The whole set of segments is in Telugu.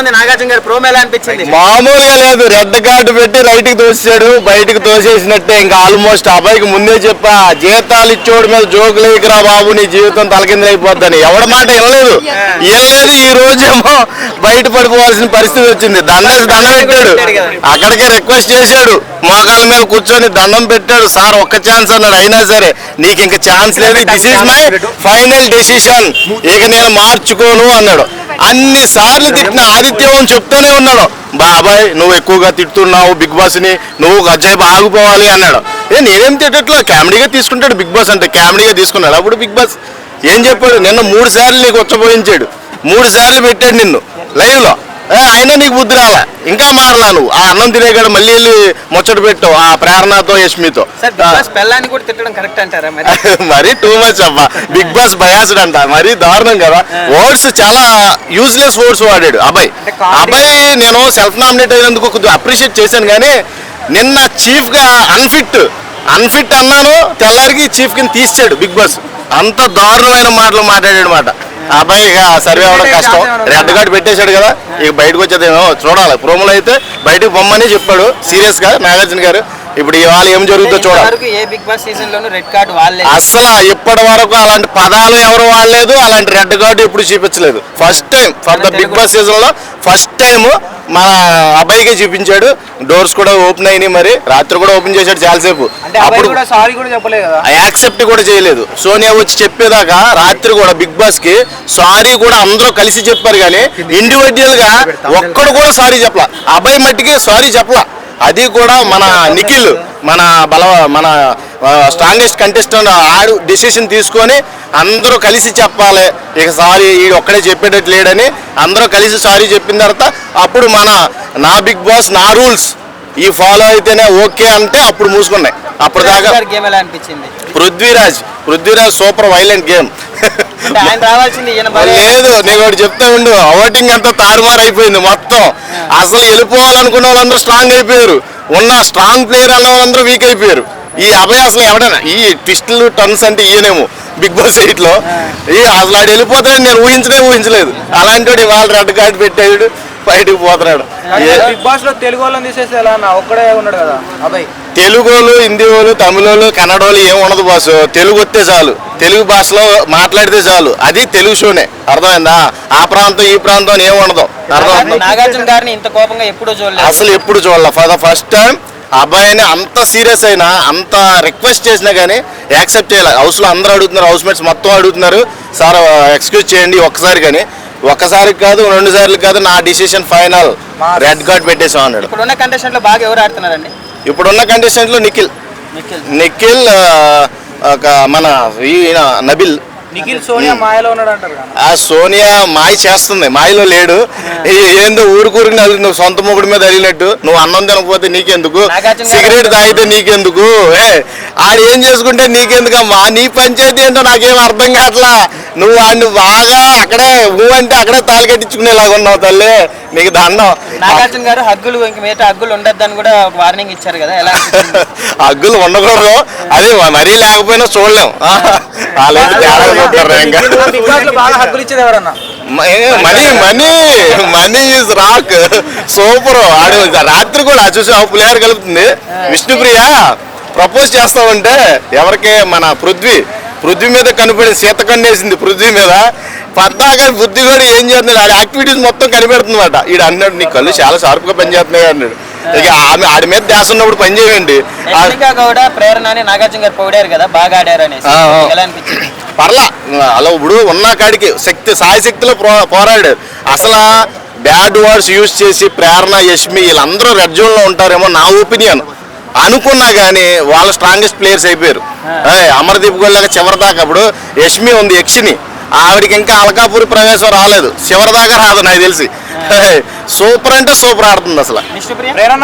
ఉంది నాగార్జున గారి ప్రోమో ఎలా అనిపించింది? మామూలుగా లేదు. రెడ్ కార్డు పెట్టి రైట్కి తోసాడు బయటికి తోసేసినట్టే. ఇంకా ఆల్మోస్ట్ అబ్బాయికి ముందే చెప్పా జీతాలు ఇచ్చోడి మీద జోకులు ఎగిరా బాబు నీ జీవితం తలకింద అయిపోద్దని. ఎవడి మాట వినలేదు. వినలేదు. ఈ రోజేమో బయట పడిపోవాల్సిన పరిస్థితి వచ్చింది. దండేసి దండం పెట్టాడు. అక్కడికే రిక్వెస్ట్ చేశాడు. మోకాళ్ళ మీద కూర్చొని దండం పెట్టాడు. సార్ ఒక్క ఛాన్స్ అన్నాడు. అయినా సరే నీకు ఇంకా ఛాన్స్ లేదు this is my final decision ఇక నేను మార్చుకోను అన్నాడు. అన్ని సార్లు తిట్టిన ఆదిత్యం చెప్తూనే ఉన్నాడు. బాబాయ్ నువ్వు ఎక్కువగా తిడుతున్నావు బిగ్ బాస్ని నువ్వు గజ్జాయి ఆగిపోవాలి అన్నాడు. ఏ నేనేం తిట్టట్లా? కామెడీగా తీసుకుంటాడు బిగ్ బాస్ అంటే కామెడీగా తీసుకున్నాడు అప్పుడు బిగ్ బాస్? ఏం చెప్పాడు? నిన్న మూడు సార్లు నీకు ఉచ్చపోయించాడు మూడు సార్లు పెట్టాడు నిన్ను లైవ్లో అయినా నీకు బుద్ధి రాలా. ఇంకా మారలా నువ్వు ఆ అన్నం తినేగాడు మళ్ళీ వెళ్ళి ముచ్చట పెట్టావు ఆ ప్రేరణతో యష్మితో. మరి? టూ మచ్ అబ్బా. బిగ్ బాస్ బయాస్డ్ అంట మరి దారుణం కదా. వర్డ్స్ చాలా యూజ్లెస్ వర్డ్స్ వాడాడు. అబ్బాయి. అబ్బాయి నేను సెల్ఫ్ నామినేట్ అయినందుకు కొద్దిగా అప్రిషియేట్ చేశాను కానీ నిన్న చీఫ్గా అన్ఫిట్ అన్ఫిట్ అన్నాను తెల్లారికి చీఫ్ కింద తీసాడు బిగ్ బాస్ అంత దారుణమైన మాటలు మాట్లాడాడు మాట. అబ్బాయి ఇక సర్వే అవ్వడం కష్టం. రెడ్ కార్డ్ పెట్టేశాడు కదా ఇక బయటకు వచ్చేదేమో చూడాలి. ప్రోమోలో అయితే బయటకు పొమ్మని చెప్పాడు సీరియస్గా నాగార్జున గారు. ఇప్పుడు ఇవాళ ఏం జరుగుతుందో చూడాలి. వరకు ఏ బిగ్ బాస్ సీజన్ లోనూ రెడ్ కార్డ్ వాళ్ళే. అసలు ఇప్పటి వరకు అలాంటి పదాలు ఎవరు వాడలేదు అలాంటి రెడ్ కార్డు ఎప్పుడు చూపించలేదు. First time for the Bigg Boss సీజన్లో ఫస్ట్ టైం మన అబ్బాయికే చూపించాడు. డోర్స్ కూడా ఓపెన్ అయినాయి మరి. రాత్రి కూడా ఓపెన్ చేశాడు చాలాసేపు. అప్పుడు సారీ కూడా చెప్పలేదు యాక్సెప్ట్ కూడా చేయలేదు. సోనియా వచ్చి చెప్పేదాకా రాత్రి కూడా బిగ్ బాస్కి సారీ కూడా అందరూ కలిసి చెప్పారు కానీ ఇండివిజువల్గా ఒక్కడు కూడా సారీ చెప్పలా. అబ్బాయి మట్టికి సారీ చెప్పలా. అది కూడా మన నిఖిల్ మన బల మన స్ట్రాంగెస్ట్ కంటెస్టెంట్ ఆడు డిసిషన్ తీసుకొని అందరూ కలిసి చెప్పాలి. ఇక సారీ ఈ ఒక్కడే చెప్పేటట్టు లేడని అందరూ కలిసి సారీ చెప్పిన తర్వాత అప్పుడు మన నా బిగ్ బాస్ నా రూల్స్ ఈ ఫాలో అయితేనే ఓకే అంటే అప్పుడు మూసుకున్నాయి. అప్పుడు దాకా Prithviraj Prithviraj super violent game లేదు నేను ఒకటి చెప్తా ఉండు. ఓటింగ్ అంతా తారుమారు అయిపోయింది మొత్తం. అసలు వెళ్ళిపోవాలనుకున్న వాళ్ళందరూ స్ట్రాంగ్ అయిపోయారు. ఉన్న స్ట్రాంగ్ ప్లేయర్ అన్న వాళ్ళందరూ వీక్ అయిపోయారు. ఈ అభయ అసలు ఎవడైనా ఈ ట్విస్టులు టర్న్స్ అంటే ఈయనేమో బిగ్ బాస్ ఎయిట్లో ఈ అసలు ఆడు వెళ్ళిపోతాడని నేను ఊహించనే ఊహించలేదు. అలాంటి వాడు ఇవాళ రెడ్ కార్డు పెట్టాడు బయటకు పోతున్నాడు. బిగ్ బాస్లో తెలుగు వాళ్ళని తీసేస్తే ఎలా అన్న? ఒక్కడే ఉన్నాడు కదా అబ్బాయి తెలుగు వాళ్ళు హిందీ వాళ్ళు తమిళ వాళ్ళు కన్నడ వాళ్ళు ఏం ఉండదు బాసు. తెలుగు వస్తే చాలు. తెలుగు భాషలో మాట్లాడితే చాలు. అది తెలుగు షోనే. అర్థమైందా? ఆ ప్రాంతం ఈ ప్రాంతం ఏం ఉండదు. అర్థమవుతుందా నాగార్జున గారిని ఇంత కోపంగా ఎప్పుడూ చూడలేదు. అసలు ఎప్పుడు చూడాల? ఫర్ ద ఫస్ట్ టైం అబ్బాయిని అంత సీరియస్ అయినా అంత రిక్వెస్ట్ చేసినా కానీ యాక్సెప్ట్ చేయాలి. హౌస్లో అందరూ అడుగుతున్నారు హౌస్ మేట్స్ మొత్తం అడుగుతున్నారు. సార్ ఎక్స్క్యూజ్ చేయండి ఒక్కసారి కానీ ఒక్కసారి కాదు రెండు సార్లు కాదు నా డిసిషన్ ఫైనల్. రెడ్ కార్డ్ పెట్టేసాం అన్నాడు. ఇప్పుడున్న కండిషన్లో బాగా ఎవరు ఆడుతున్నారండి? ఇప్పుడున్న కండిషన్లో నిఖిల్. నిఖిల్. మన ఈయన నబిల్. నిఖిల్ సోనియా మాయలో ఉన్నాడు అంటారు కదా. ఆ సోనియా మాయ చేస్తుంది మాయలో లేడు. ఏందో ఊరుకూరికి నువ్వు సొంత మొగుడి మీద అడిగినట్టు నువ్వు అన్నం తినకపోతే నీకెందుకు? సిగరెట్ తాగితే నీకెందుకు? ఏ ఆడు ఏం చేసుకుంటే నీకెందుకమ్మా? నీ పంచాయతీ ఏంటో నాకేం అర్థం కావట్లా? నువ్వు వాడిని బాగా అక్కడే నువ్వు అంటే అక్కడే తాళి కట్టించుకునేలాగా ఉన్నావు తల్లి. నీకు దండం. నాగార్జున గారు హగ్గులు ఇంక మిగతా హగ్గులు ఉండొద్దని కూడా వార్నింగ్ ఇచ్చారు కదా ఎలా? హగ్గులు ఉండకూడదు. అదే మరీ లేకపోయినా చూడలేం. తేడా చూస్తారు ఇంకా. ఇచ్చేది ఎవరన్నా? Money money money is rock. Super. ఆడు రాత్రి కూడా చూసి ఆ పులిహార కలుపుతుంది. విష్ణుప్రియ ప్రపోజ్ చేస్తామంటే ఎవరికి? మన పృథ్వీ. పృథ్వీ మీద కనిపడి సీత కన్నేసింది. పృథ్వీ మీద పద్దాక బుద్ధి కూడా ఏం చేస్తున్నాడు? ఆడి యాక్టివిటీస్ మొత్తం కనిపెడుతుందన్నమాట ఈడు అన్నాడు నీ కళ్ళు చాలా షార్ప్గా పనిచేస్తున్నాయి అన్నాడు. ఇక ఆమె ఆడి మీద ధ్యాస ఉన్నప్పుడు పని చేయండి. గౌడ ప్రేరణ అని నాగార్జున గారు పొగిడారు కదా బాగా ఆడారు అనేసి. పర్లా. అలా ఇప్పుడు ఉన్న కాడికి శక్తి సాయి శక్తిలో పో- పోరాడాడు. అసలు బ్యాడ్ వర్డ్స్ యూజ్ చేసి ప్రేరణ యష్మి వీళ్ళందరూ రెడ్ జోన్లో ఉంటారేమో నా ఒపీనియన్ అనుకున్నా కానీ వాళ్ళు స్ట్రాంగెస్ట్ ప్లేయర్స్ అయిపోయారు. ఏయ్, అమర్దీప్ గోళ్ళగా చివరి దాకా అప్పుడు యష్మి ఉంది యక్షిని ఆవిడకి ఇంకా అలకాపురి ప్రవేశం రాలేదు. చివరి దాకా రాదు నాకు తెలిసి. సూపర్ అంటే సూపర్ ఆడుతుంది అసలు.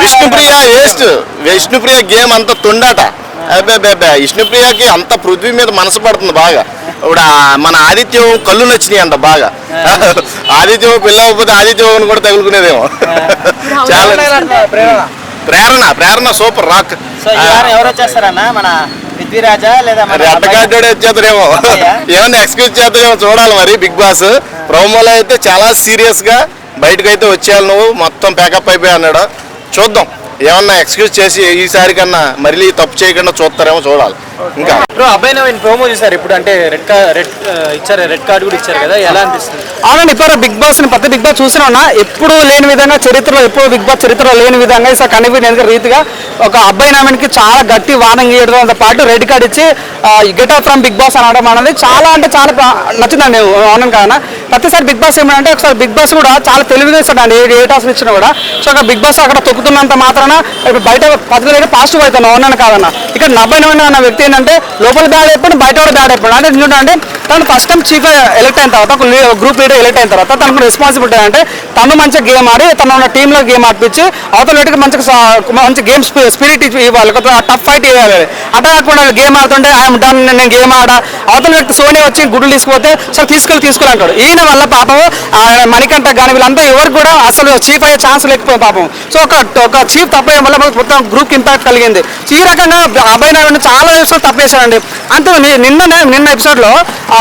విష్ణుప్రియ? వేస్ట్ విష్ణుప్రియ గేమ్ అంత తుండాట. అబ్బే అబ్బే విష్ణుప్రియకి అంత పృథ్వీ మీద మనసు పడుతుంది బాగా. ఇప్పుడు మన ఆదిత్యం కళ్ళు నచ్చినాయి అంట బాగా. ఆదిత్యం పిల్ల అవ్వకపోతే ఆదిత్యం కూడా తగులుకునేదేమో. చాలా Prerana Prerana super rock so ఈ వారం ఎవరు వచ్చేస్తారన్న? మన పృథ్వీరాజా లేదా మన మరి అడ్డగాడ్డాడు వచ్చేద్దరేమో ఏమన్నా ఎక్స్క్యూజ్ చేద్దామేమో చూడాలి మరి బిగ్ బాస్ ప్రోమోలో అయితే చాలా సీరియస్గా బయటకు అయితే వచ్చేయాలి నువ్వు. మొత్తం ప్యాకప్ అయిపోయి అన్నాడు. చూద్దాం. ఏమన్నా ఎక్స్క్యూజ్ చేసి ఈసారి కన్నా మళ్ళీ తప్పు చేయకుండా చూస్తారేమో చూడాలి. ఇంకా. బ్రో అబ్బాయి నవీన్ ప్రోమో చూసారు ఇప్పుడు అంటే రెడ్ కార్డ్ రెడ్ ఇచ్చారు రెడ్ కార్డ్ కూడా ఇచ్చారు కదా ఎలా అనిపిస్తుంది? అవునండి ఇప్పుడు బిగ్ బాస్ ప్రతి బిగ్ బాస్ చూసినా ఉన్నా ఎప్పుడు లేని విధంగా చరిత్రలో ఎప్పుడు బిగ్ బాస్ చరిత్రలో లేని విధంగా ఈసారి కనిపించిన రీతిగా ఒక అబ్బాయి నామనికి చాలా గట్టి వార్నింగ్ ఇవ్వడంతో పాటు రెడ్ కార్డ్ ఇచ్చి get out from Bigg Boss అనడం అనేది చాలా అంటే చాలా నచ్చిందండి అవును కాదన్న ప్రతిసారి బిగ్ బాస్ ఏమంటే ఒకసారి బిగ్ బాస్ కూడా చాలా తెలివిగా ఇస్తాడండి ఏ ఏ టాస్క్ ఇచ్చినా కూడా. సో అక్కడ బిగ్ బాస్ అక్కడ తొక్కుతున్నంత మాత్రాన ఇప్పుడు బయట పద్ధతి అయితే పాజిటివ్ అవుతాను అవునని కాదన్న. ఇక్కడ నవ్వైన అన్న వ్యక్తి ఏంటంటే లోపల బ్యాడ్ అయిపోయింది బయట కూడా బ్యాడ్ అయిపోయింది అంటే ఎందుకంటే తను ఫస్ట్ టైం చీఫ్ ఎలక్ట్ అయిన తర్వాత ఒక గ్రూప్ లీడర్ ఎలక్ట్ అయిన తర్వాత తనకు రెస్పాన్సిబిలిటీ అంటే తను మంచిగా గేమ్ ఆడి తను ఉన్న టీంలో గేమ్ ఆడిపించి అవతల వ్యక్తికి మంచిగా మంచి గేమ్ స్పిరిట్ ఇవ్వాలి. టఫ్ ఫైట్ ఇవ్వాలి అట్లా కాకుండా గేమ్ ఆడుతుంటే ఐఎమ్ డన్ నేను గేమ్ ఆడా? అవతల వ్యక్తి సోనియా వచ్చి గుడ్లు తీసుకుపోతే సార్ తీసుకెళ్ళి తీసుకుని అంటాడు. ఈయన వల్ల పాపం మణికంట మణికంఠ కానీ వీళ్ళంతా ఎవరికి కూడా అసలు చీఫ్ అయ్యే ఛాన్స్ లేకపోయింది పాపం. సో ఒక ఒక చీఫ్ తప్పేయడం వల్ల మొత్తం గ్రూప్ ఇంపాక్ట్ కలిగింది. ఈ రకంగా అబ్బాయి చాలా ఎపిసోడ్ తప్పేశారండి అంతే నిన్న నిన్న ఎపిసోడ్లో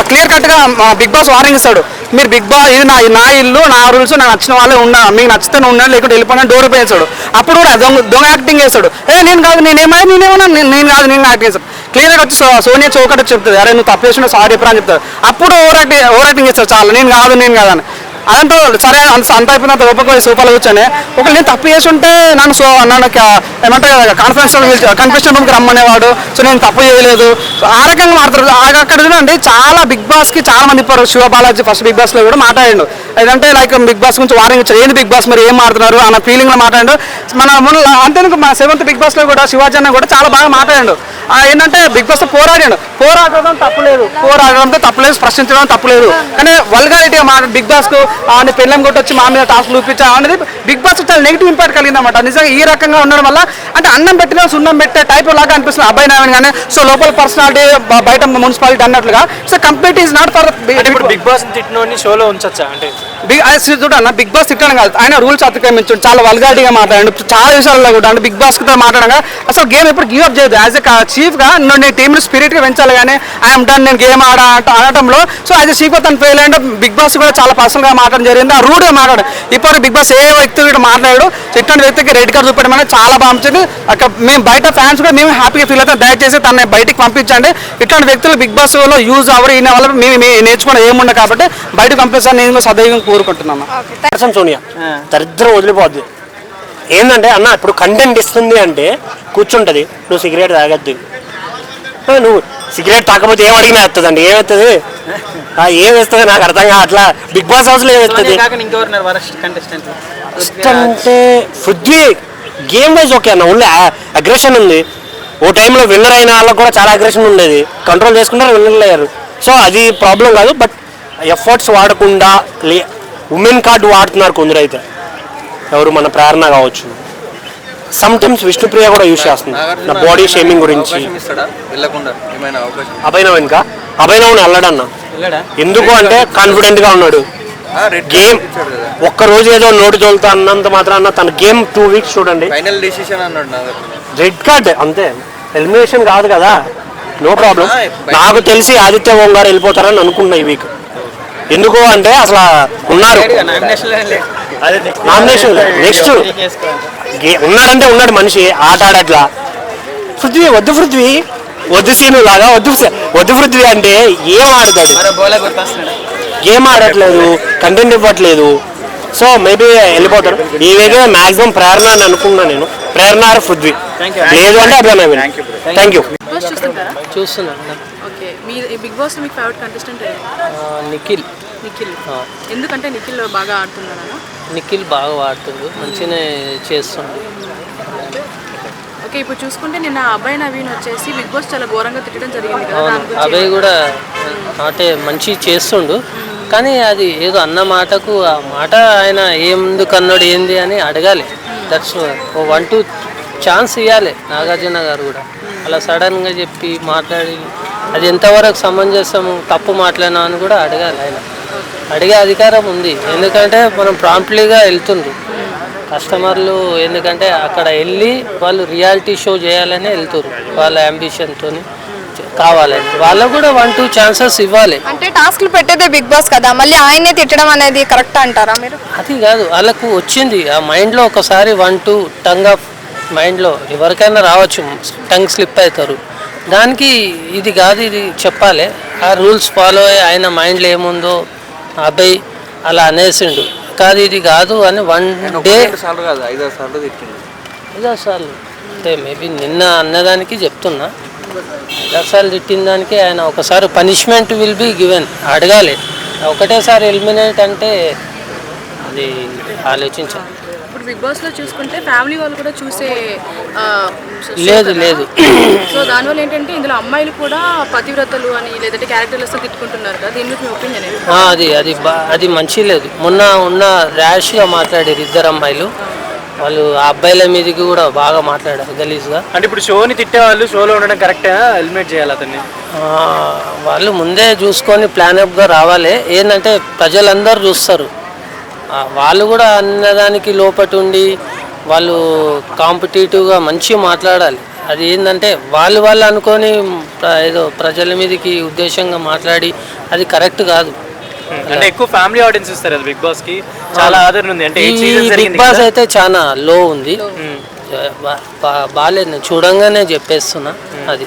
క్లియర్ కట్గా బిగ్ బాస్ వార్నింగ్ ఇస్తాడు. మీరు బిగ్ బాస్ ఇది నా నా ఇల్లు నా రూల్స్ నాకు నచ్చిన వాళ్ళే ఉన్నా మీకు నచ్చితే ఉండండి లేకుంటే వెళ్ళిపోయినా డోర్ వేసాడు అప్పుడు కూడా దొంగ దొంగ యాక్టింగ్ చేస్తాడు. ఏ నేను కాదు నేనేమైనా నేనేమన్నా నేను నేను కాదు నేను యాక్టింగ్ చేస్తాడు క్లియర్గా వచ్చి సోనియా చౌకట చెప్తుంది. అరే నువ్వు తప్పేసిన సారీ చెప్పరా అని చెప్తాడు. అప్పుడు ఓవర్ యాక్టింగ్ ఓవర్ యాక్టింగ్ చేస్తాడు. చాలా నేను కాదు నేను కాదని అని సరే అంత అంత అయిపోయిన తర్వాత సూపర్లో కూర్చొని ఒక నేను తప్పు చేసి ఉంటే నన్ను సో నన్ను ఏమంటారు కదా కాన్ఫరెన్స్ కన్ఫెషన్ రూమ్కి రమ్మనేవాడు. సో నేను తప్పు చేయలేదు. ఆ రకంగా మాట్లాడు ఆ- అక్కడ చూడండి చాలా బిగ్ బాస్కి చాలా మంది ఇప్పుడు శివ బాలాజీ ఫస్ట్ బిగ్ బాస్లో కూడా మాట్లాడిండు. ఏదంటే లైక్ బిగ్ బాస్ గురించి వార్నింగ్ ఇచ్చారు. ఏంటి బిగ్ బాస్ మరి ఏం మాట్లాడుతున్నారు అన్న ఫీలింగ్లో మన మొన్న అంతేందుకు మన సెవెంత్ బిగ్ బాస్లో కూడా శివాజీ అన్న కూడా చాలా బాగా మాట్లాడాడు. ఏంటంటే బిగ్ బాస్ పోరాడాడు. పోరాడడం తప్పులేదు. పోరాడడంతో తప్పులేదు. ప్రశ్నించడం తప్పులేదు. కానీ వల్గారిటీగా మాట బిగ్ బాస్కు ఆయన పెళ్ళం కొట్టి వచ్చి మా మీద టాస్క్ చూపించా అనేది బిగ్ బాస్ చాలా నెగిటివ్ ఇంపాక్ట్ కలిగిందన్నమాట. నిజంగా ఈ రకంగా ఉండడం వల్ల అంటే అన్నం పెట్టిన సున్నం పెట్టే టైప్ లాగా అనిపిస్తుంది అబ్బాయి నాయన కానీ సో లోపల పర్సనాలిటీ బయట మున్సిపాలిటీ అన్నట్లుగా. So complete is not for Bigg Boss తిట్టినోడిని షోలో ఉంచొచ్చా? అంటే బిగ్ చూడన్న బిగ్ బాస్ తిట్టడం కాదు. ఆయన రూల్స్ అతిక్రమించు చాలా వల్గాడిగా మాట్లాడండి. చాలా విషయాల్లో కూడా అంటే బిగ్ బాస్తో మాట్లాడగా. అసలు గేమ్ ఎప్పుడు గివ్ అప్ చేయదు. యాజ్ ఎ చీఫ్గా నేను టీమ్ స్పిరిట్గా పెంచాలి కానీ ఐఎమ్ డన్ నేను గేమ్ ఆడ ఆడటంలో. సో యాజ్ ఎ చీఫ్ తను ఫెయిల్ అయ్యండు. బిగ్ బాస్ కూడా చాలా పర్సనల్గా మాట్లాడడం జరిగింది. ఆ రూడ్గా మాట్లాడాడు మాట్లాడు. ఇప్పుడు బిగ్ బాస్ ఏ వ్యక్తి కూడా మాట్లాడాడు? తిట్టని ఇట్లాంటి వ్యక్తికి రెడ్ కార్డ్ చూపడం అనేది చాలా బాగా అక్కడ మేము బయట ఫ్యాన్స్ కూడా మేము హ్యాపీగా ఫీల్ అవుతాం. దయచేసి తనని బయటికి పంపించండి. ఇట్లాంటి వ్యక్తులు బిగ్ బాస్లో యూజ్ అవ్వరు. ఈయన వల్ల మేము నేర్చుకున్న ఏముండదు కాబట్టి బయటకు పంపిస్తాను. నేను కూడా కోరు కోరుకుంటున్నాను సోనియా దరిద్రం వదిలిపోద్ది. ఏంటంటే అన్న ఇప్పుడు కంటెంట్ ఇస్తుంది అంటే కూర్చుంటది నువ్వు సిగరెట్ తాగద్దు. ఆ, నువ్వు సిగరెట్ తాగకపోతే ఏం అడిగినా వేస్తుందండి వేస్తుంది ఆ, ఏం వేస్తుంది నాకు అర్థం కాదు. అట్లా బిగ్ బాస్ హౌస్లో ఏం వేస్తుంది సోనియా కాక ఇంకెవరున్నారు వరస్ట్ కంటెస్టెంట్ అంటే పృథ్వీ గేమ్ వైజ్ ఓకే అన్న ఓన్లీ అగ్రెషన్ ఉంది. ఓ టైంలో విన్నర్ అయిన వాళ్ళకి కూడా చాలా అగ్రెషన్ ఉండేది. కంట్రోల్ చేసుకున్నారు విన్నర్లు అయ్యారు సో అది ప్రాబ్లం కాదు బట్ ఎఫర్ట్స్ వాడకుండా లే ఉమెన్ కార్డు వాడుతున్నారు కొందరైతే. ఎవరు మన ప్రేరణ కావచ్చు. సమ్ టైమ్స్ విష్ణుప్రియ కూడా యూజ్ చేస్తుంది. నా బాడీ షేమింగ్ గురించి. అవకాశం ఇస్తాడా? వెళ్ళకుండా ఏమైనా అవకాశం? అభినవ్ ఇంకా? అభినవ్ వెళ్ళడన్న వెళ్ళాడా ఎందుకు అంటే కాన్ఫిడెంట్గా ఉన్నాడు. గేమ్ ఒక్క రోజు ఏదో నోటి తోలుతా అన్నంత మాత్రాన తన గేమ్ టూ వీక్స్ చూడండి. ఫైనల్ డెసిషన్ అన్నాడు నా దగ్గర. రెడ్ కార్డ్ అంతే. ఎలిమినేషన్ కాదు కదా. నో ప్రాబ్లం నాకు తెలిసి ఆదిత్య ఓం గారు వెళ్ళిపోతారని అనుకున్నా ఈ వీక్ ఎందుకు అంటే అసలు ఉన్నారు. నామినేషన్ నెక్స్ట్ ఉన్నాడంటే ఉన్నాడు మనిషి ఆట ఆడట్లా. పృథ్వీ వద్దు పృథ్వీ. వద్దు సీను లాగా వద్దు వద్దు పృథ్వీ అంటే ఏం ఆడుతాడు? గేమ్ ఆడట్లేదు కంటెంట్ ఇవ్వట్లేదు. సో మేబీ వెళ్ళిపోతారు ఈ వీక్ మాక్సిమం ప్రేరణ అని అనుకున్నా నేను ప్రేరణ ఆర్ పృథ్వీ. లేదు అంటే అభినవ్ థ్యాంక్ యూ చూస్తుంటారా? చూస్తున్నాను. ఓకే. మీ బిగ్ బాస్ మీకు ఫేవరెట్ కంటెస్టెంట్ నిఖిల్. నిఖిల్. ఎందుకంటే నిఖిల్ బాగా ఆడుతున్నారా? నిఖిల్ బాగా వాడుతుండు మంచిగానే చేస్తుండు ఓకే ఇప్పుడు చూసుకుంటే నిన్న అబ్బాయి నవీన్ వచ్చేసి బిగ్ బాస్ చాలా ఘోరంగా తిట్టడం జరిగింది కదా అభయ్ కూడా అంటే మంచి చేస్తుండు. కానీ అది ఏదో అన్న మాటకు ఆ మాట ఆయన ఏముందుకు అన్నాడు ఏంది అని అడగాలి. దట్స్ వన్ టూ ఛాన్స్ ఇవ్వాలి నాగార్జున గారు కూడా. అలా సడన్గా చెప్పి మాట్లాడి అది ఎంతవరకు సమంజసము తప్పు మాట్లాడినా? అని కూడా అడగాలి ఆయన. అడిగే అధికారం ఉంది. ఎందుకంటే మనం ప్రాంప్ట్లీగా వెళ్తుండ్రు కస్టమర్లు ఎందుకంటే అక్కడ వెళ్ళి వాళ్ళు రియాలిటీ షో చేయాలని వెళ్తారు. వాళ్ళ అంబిషన్తో కావాలని. వాళ్ళకు కూడా వన్ టూ ఛాన్సెస్ ఇవ్వాలి. అంటే టాస్క్లు పెట్టేదే బిగ్ బాస్ కదా. మళ్ళీ ఆయనే తిట్టడం అనేది కరెక్ట్ అంటారా మీరు? అది కాదు. వాళ్ళకు వచ్చింది. ఆ మైండ్లో ఒకసారి వన్ టూ టంగ్ ఆఫ్ మైండ్లో ఎవరికైనా రావచ్చు టంగ్ స్లిప్ అవుతారు దానికి ఇది కాదు ఇది చెప్పాలి. ఆ రూల్స్ ఫాలో అయ్యి ఆయన మైండ్లో ఏముందో అబ్బాయి అలా అనేసిండు. కాదు ఇది కాదు అని వన్ డే సార్లు కాదు ఐదారు సార్లు ఐదారు అంటే మేబీ నిన్న అన్నదానికి చెప్తున్నా. ఐదారు తిట్టిన దానికి ఆయన ఒకసారి పనిష్మెంట్ విల్ బి గివెన్. అడగాలి. ఒకటేసారి ఎలిమినేట్ అంటే అది ఆలోచించాలి. ఇప్పుడు బిగ్ బాస్లో చూసుకుంటే ఫ్యామిలీ వాళ్ళు కూడా చూసే లేదు. లేదు. సో దానివల్ల ఏంటంటే ఇందులో అమ్మాయిలు కూడా పతివ్రతలు అని లేదంటే క్యారెక్టర్లెస్ తిట్టుకుంటున్నారు కదా? దీని మీద మీ ఒపీనియన్ ఏంటి? ఆ, అది అది అది మంచి లేదు. మొన్న ఉన్న ర్యాష్గా మాట్లాడారు ఇద్దరు అమ్మాయిలు. వాళ్ళు ఆ అబ్బాయిల మీదకి కూడా బాగా మాట్లాడారు గలీజ్గా. అంటే ఇప్పుడు షోని తిట్టే వాళ్ళు షోలో ఉండడం కరెక్టా హెల్మెట్ చేయాలి అతన్ని? ఆ, వాళ్ళు ముందే చూసుకొని ప్లానప్గా రావాలి. ఏంటంటే ప్రజలందరూ చూస్తారు. వాళ్ళు కూడా అన్నదానికి లోపటి ఉండి వాళ్ళు కాంపిటేటివ్గా మంచిగా మాట్లాడాలి. అది ఏంటంటే వాళ్ళు వాళ్ళు అనుకొని ఏదో ప్రజల మీదకి ఉద్దేశంగా మాట్లాడి అది కరెక్ట్ కాదు. అంటే ఎక్కువ ఫ్యామిలీ ఆడియన్స్ ఇస్తారు కదా బిగ్ బాస్కి చాలా ఆదరణ ఉంది. అంటే బిగ్ బాస్. అయితే చాలా లో ఉంది. బాగాలేదు నేను చూడంగానే చెప్పేస్తున్నా అది.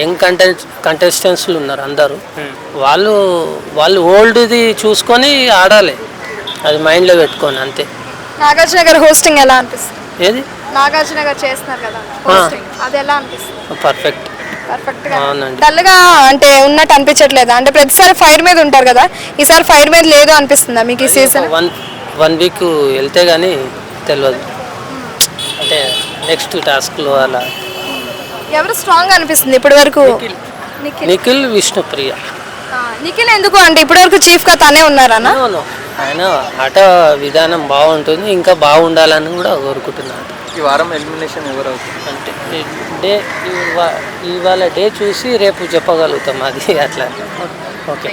యంగ్ కంటెస్ట్ కంటెస్టెంట్స్లు ఉన్నారు అందరూ. వాళ్ళు వాళ్ళు ఓల్డ్ది చూసుకొని ఆడాలి. అది మైండ్లో పెట్టుకొని అంతే. నాగార్జున గారి హోస్టింగ్ ఎలా అనిపిస్తుంది? ఏది? నాగార్జున గారు చేస్తున్నారు కదా హోస్టింగ్. అది ఎలా అనిపిస్తుంది? పర్ఫెక్ట్. పర్ఫెక్ట్గా అవునండి. డల్గా అంటే ఉన్నట్టు అనిపించట్లేదా? అంటే ప్రతిసారి ఫైర్ మీద ఉంటారు కదా ఈసారి ఫైర్ మీద లేదు అనిపిస్తుందా మీకు ఈ సీజన్? వన్ వన్ వీక్ వెళ్తే కానీ తెలియదు అంటే నెక్స్ట్ టాస్క్లో అలా. ఎవరు స్ట్రాంగ్ అనిపిస్తుంది ఇప్పటి వరకు? నిఖిల్. విష్ణుప్రియ. నిఖిల్ ఎందుకు? అంటే ఇప్పటి వరకు చీఫ్గా తనే ఉన్నారనా అవును ఆయన ఆట విధానం బాగుంటుంది ఇంకా బాగుండాలని కూడా కోరుకుంటున్నాను. ఈ వారం ఎలిమినేషన్ ఎవరు అవుతుంది అంటే ఈ డే ఇవా- ఇవాళ డే చూసి రేపు చెప్పగలుగుతాం అది అట్లా. ఓకే.